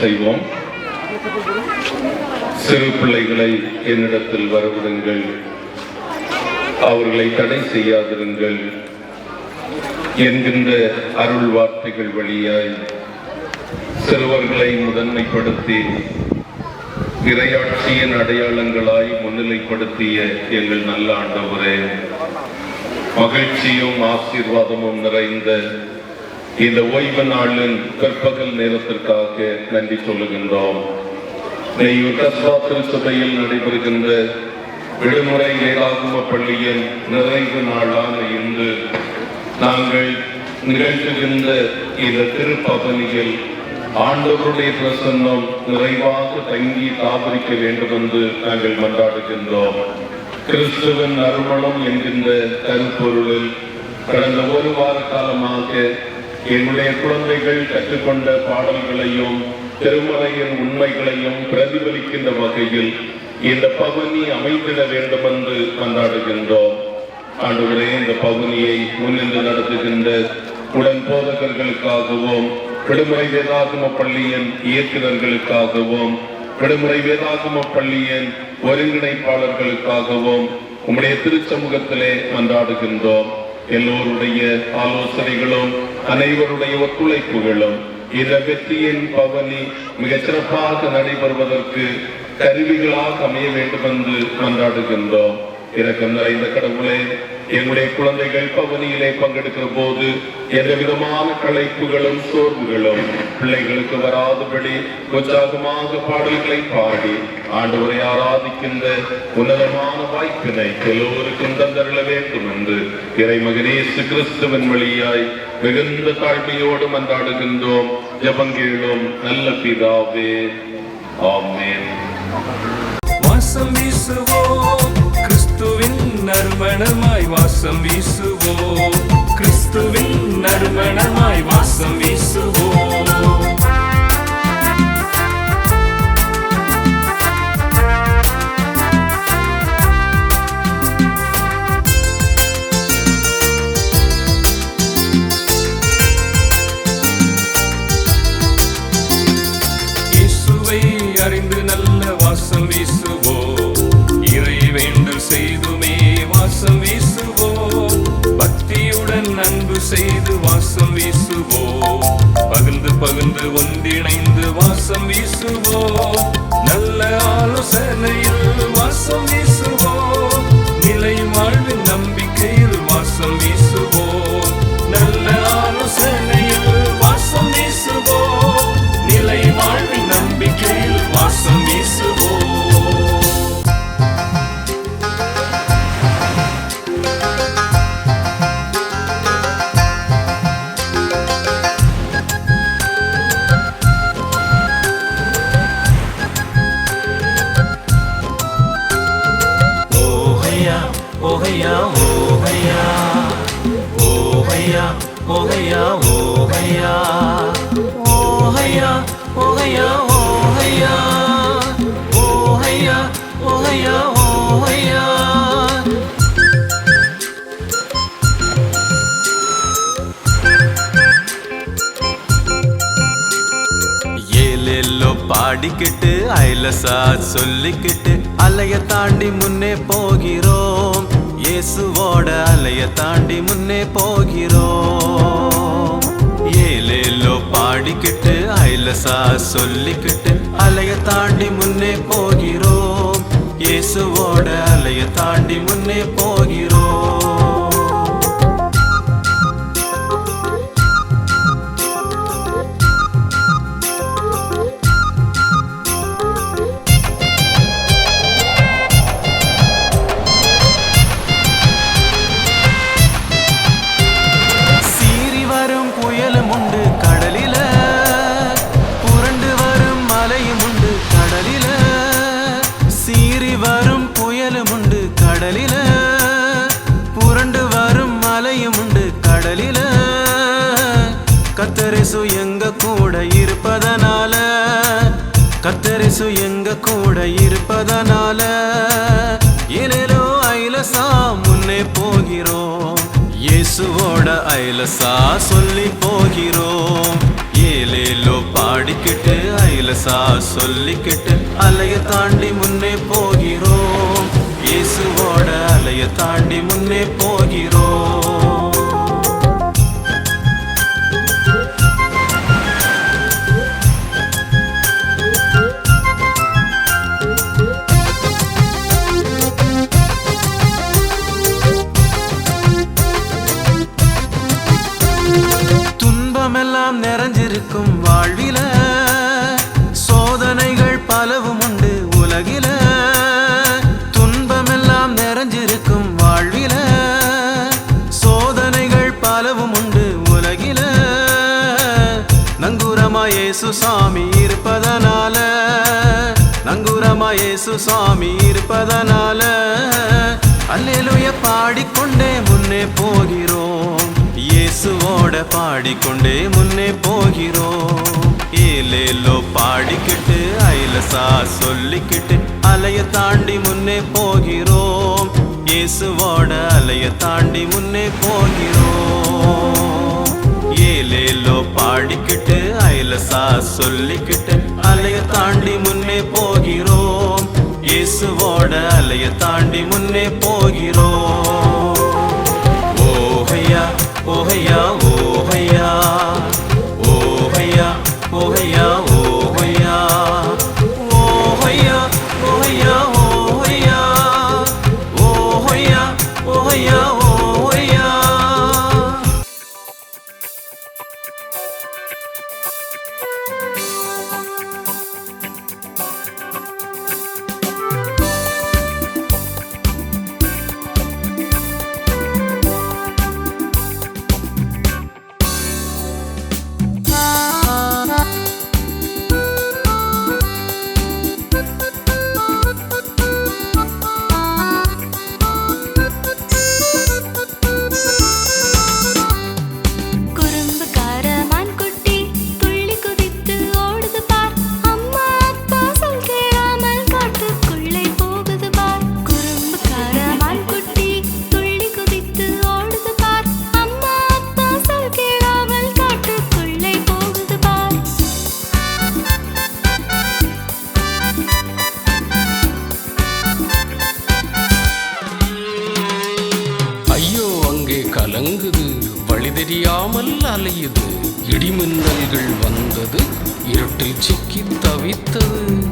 செய்வோம். சிறு பிள்ளைகளை என்னிடத்தில் வரவிடுங்கள். அவர்களை தடை செய்யாதிருங்கள். என்கின்ற அருள் வார்த்தைகள் வழியாய் சிறுவர்களை முதன்மைப்படுத்தி இரையாட்சியின் அடையாளங்களாய் முன்னிலைப்படுத்திய எங்கள் நல்ல ஆண்டவரே மகிழ்ச்சியும் ஆசீர்வாதமும் நிறைந்த இந்த ஓய்வு நாளின் கற்பகல் நேரத்திற்காக நன்றி சொல்லுகின்றோம். நெய்யூர் நடைபெறுகின்ற விடுமுறை வேதாகம பள்ளியின் நிறைவு நாளான இன்று நாங்கள் நிகழ்த்துகின்ற இந்த திருப்பவனியில் ஆண்டவருடைய பிரசன்னம் நிறைவாக தங்கி தாபரிக்க வேண்டும் என்று நாங்கள் மன்றாடுகின்றோம். கிறிஸ்துவின் நறுமணம் என்கின்ற கருப்பொருளில் கடந்த ஒரு வார காலமாக என்னுடைய குழந்தைகள் கற்றுக்கொண்ட பாடல்களையும் திருமறையின் உண்மைகளையும் பிரதிபலிக்கின்ற வகையில் இந்த பகுதி அமைந்திட வேண்டும் என்று கொண்டாடுகின்றோம் ஆண்டுகளே இந்த பகுதியை முன்னின்று நடத்துகின்ற உடன் போதகர்களுக்காகவும் விடுமுறை வேதாகம பள்ளியின் இயக்குநர்களுக்காகவும் விடுமுறை வேதாகம பள்ளியின் ஒருங்கிணைப்பாளர்களுக்காகவும் உம்முடைய திருச்சமூகத்திலே மன்றாடுகின்றோம். எல்லோருடைய ஆலோசனைகளும் அனைவருடைய ஒத்துழைப்புகளும் இந்த வெற்றியின் பவனி மிகச் சிறப்பாக நடைபெறுவதற்கு கருவிகளாக அமைய வேண்டும் என்று கொண்டாடுகின்றோம். இரக்கம் நிறைந்த கடவுளே எங்களுடைய குழந்தைகள் பவனியிலே பங்கெடுக்கிற போது எந்த விதமான களைப்புகளும் சோர்வுகளும் பிள்ளைகளுக்கு வராதபடி உற்சாகமாக பாடல்களை பாடி ஆண்டவரை ஆராதிக்கின்ற உன்னதமான வாய்ப்பினை எல்லோருக்கும் தந்தருள வேண்டும் என்று இறைமகனேசு கிறிஸ்துவன் வழியாய் மிகுந்த தாழ்மையோடு மன்றாடுகின்றோம் ஜபங்கேளும் நல்ல பிதாவே. ஆமேன். வாசம் வீசுவோம். நறுமணமாய் வாசம் வீசுவோம். கிறிஸ்துவின் நறுமணமாய் வாசம் வீசுவோம். Oh heya, ஏலெல்லோ பாடிக்கிட்டு ஐலசா சொல்லிக்கிட்டு அலைய தாண்டி முன்னே போகிறோம். இயேசுவோட அலைய தாண்டி முன்னே போகிறோம். ஏலேலோ பாடிக்கிட்டு ஐலசா சொல்லிக்கிட்டு அலைய தாண்டி முன்னே போகிறோம். இயேசுவோட அலைய தாண்டி முன்னே போ. கத்தரிசு எங்க கூட இருப்பதனால கத்தரிசு எங்க கூட இருப்பதனால இனலோ ஐலசா முன்னே போகிறோம். இயேசுவோட ஐலசா சொல்லி போகிறோம். ஏலேலோ பாடிக்கிட்டு ஐலசா சொல்லிக்கிட்டு அலைய தாண்டி முன்னே போகிறோம். இயேசுவோட அலைய தாண்டி முன்னே போகிறோம். இயேசு சாமி இருப்பதனால அல்லேலுய பாடிக்கொண்டே முன்னே போகிறோம். இயேசுவோட பாடிக்கொண்டே முன்னே போகிறோம். ஏலேலோ பாடிக்கிட்டு ஐலசா சொல்லிக்கிட்டு அலைய தாண்டி முன்னே போகிறோம். இயேசுவோட அலைய தாண்டி முன்னே போகிறோம். ஏலேலோ பாடிக்கிட்டு ஐலசா சொல்லிக்கிட்டு அலைய தாண்டி முன்னே போகிறோம். இயேசுவோட அலைய தாண்டி முன்னே போகிறோம். தெரியாமல் அலையுது. இடிமின்னல்கள் வந்தது. இருட்டில் சிக்கி தவித்தது.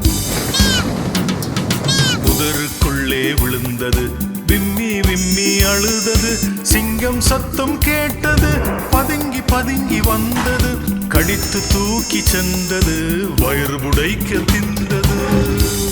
புதருக்குள்ளே விழுந்தது. விம்மி விம்மி அழுதது. சிங்கம் சத்தம் கேட்டது. பதுங்கி பதுங்கி வந்தது. கடித்து தூக்கி சென்றது. வயிறு புடைக்க தின்றது.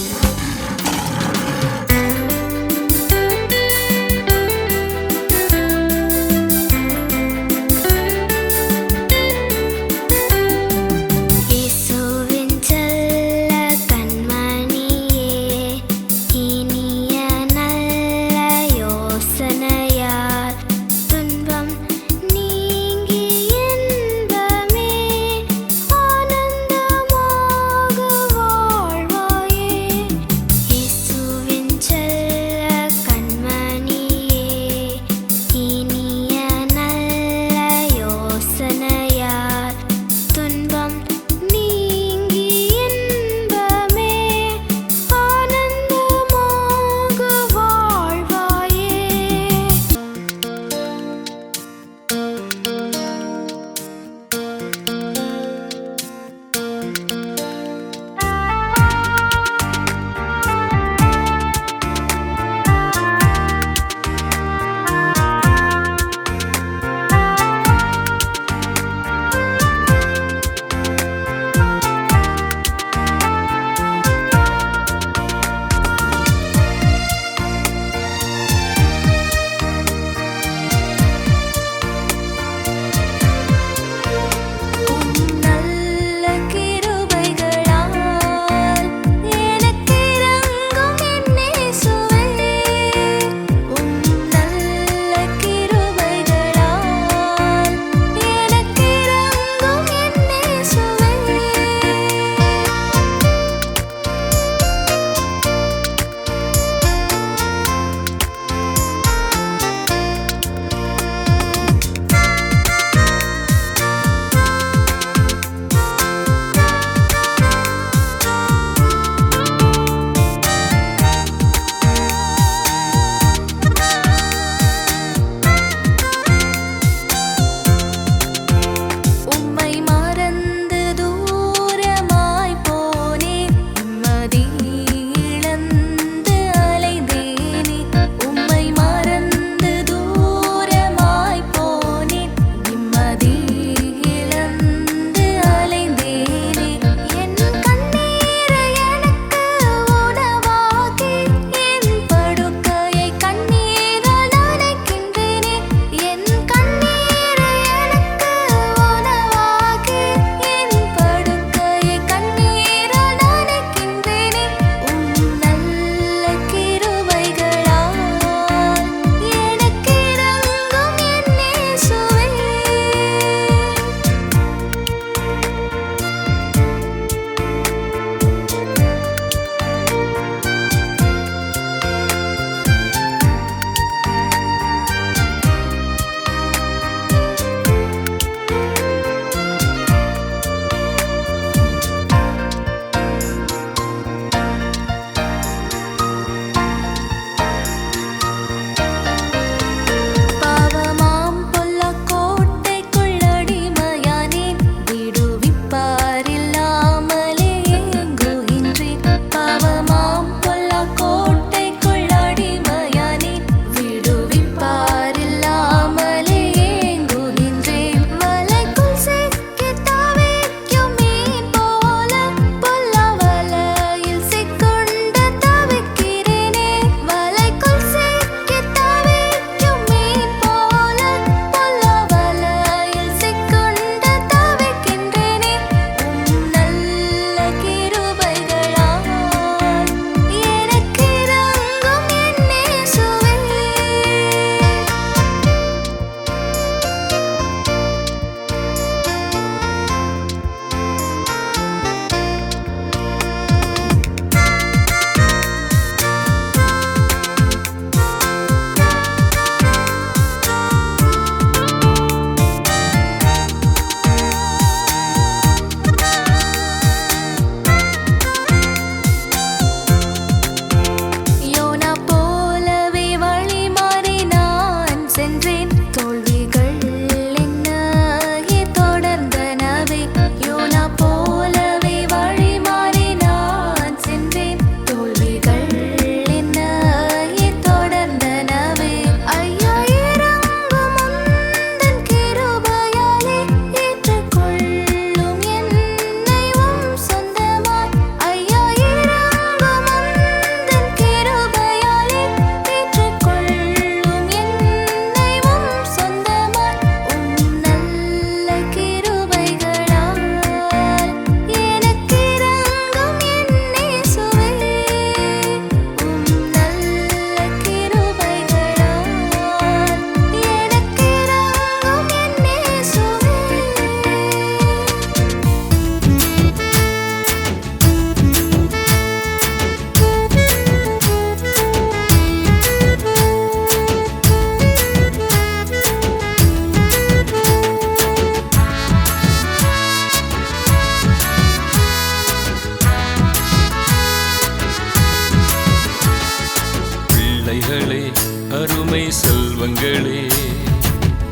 அருமை செல்வங்களே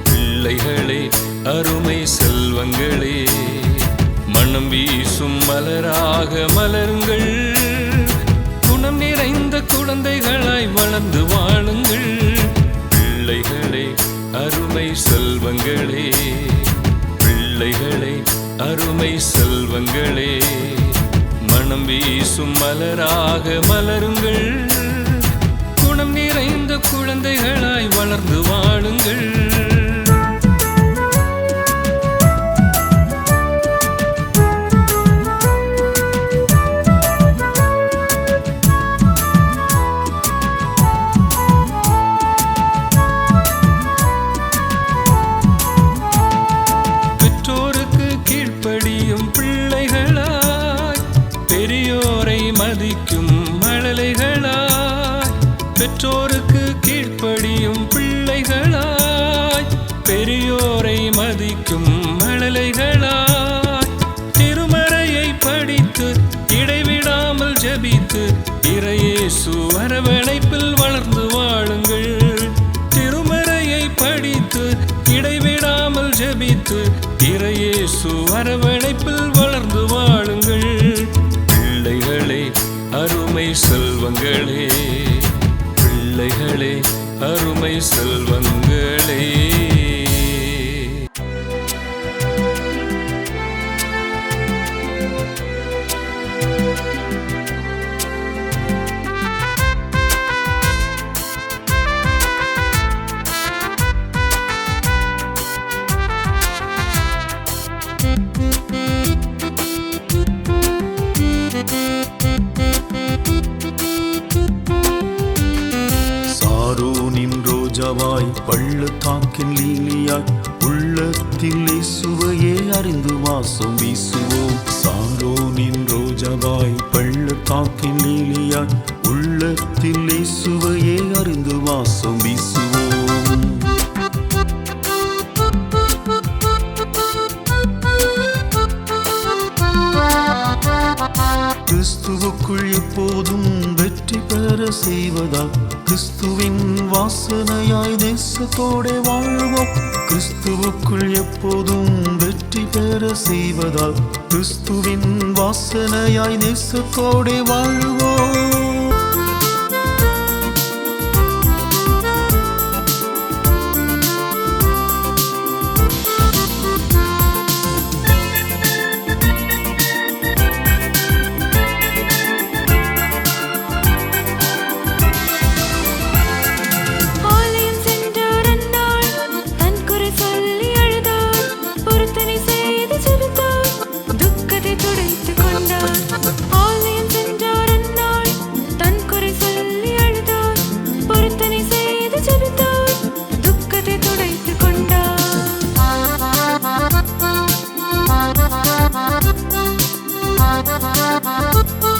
பிள்ளைகளே அருமை செல்வங்களே மனம் வீசும் மலராக மலருங்கள். குணம் நிறைந்த குழந்தைகளாய் வளர்ந்து வாழுங்கள். பிள்ளைகளே அருமை செல்வங்களே பிள்ளைகளே அருமை செல்வங்களே மனம் வீசும் மலராக மலருங்கள். குழந்தைகளாய் வளர்ந்து வாழுங்கள். மதிக்கும் மழலைகளாய் திருமறையை படித்து இடைவிடாமல் ஜபித்து இறையேசு அரவணைப்பில் வளர்ந்து வாழுங்கள். திருமறையை படித்து இடைவிடாமல் ஜபித்து இறையேசு அரவணைப்பில் வளர்ந்து வாழுங்கள். பிள்ளைகளே அருமை செல்வங்களே பிள்ளைகளே அருமை செல்வங்களே. இயேசுவையே அறிந்து வாசம் வீசுவோம். கிறிஸ்துவுக்குள் எப்போதும் வெற்றி பெற செய்வதால் கிறிஸ்துவின் வாசனையாய் தேசத்தோടെ வாழ்வோம். கிறிஸ்துவுக்குள் எப்போதும் வெற்றி பெற செய்வதால் கிறிஸ்துவின் வாசனையாய் தேசத்தோടെ வாழ்வோம். Música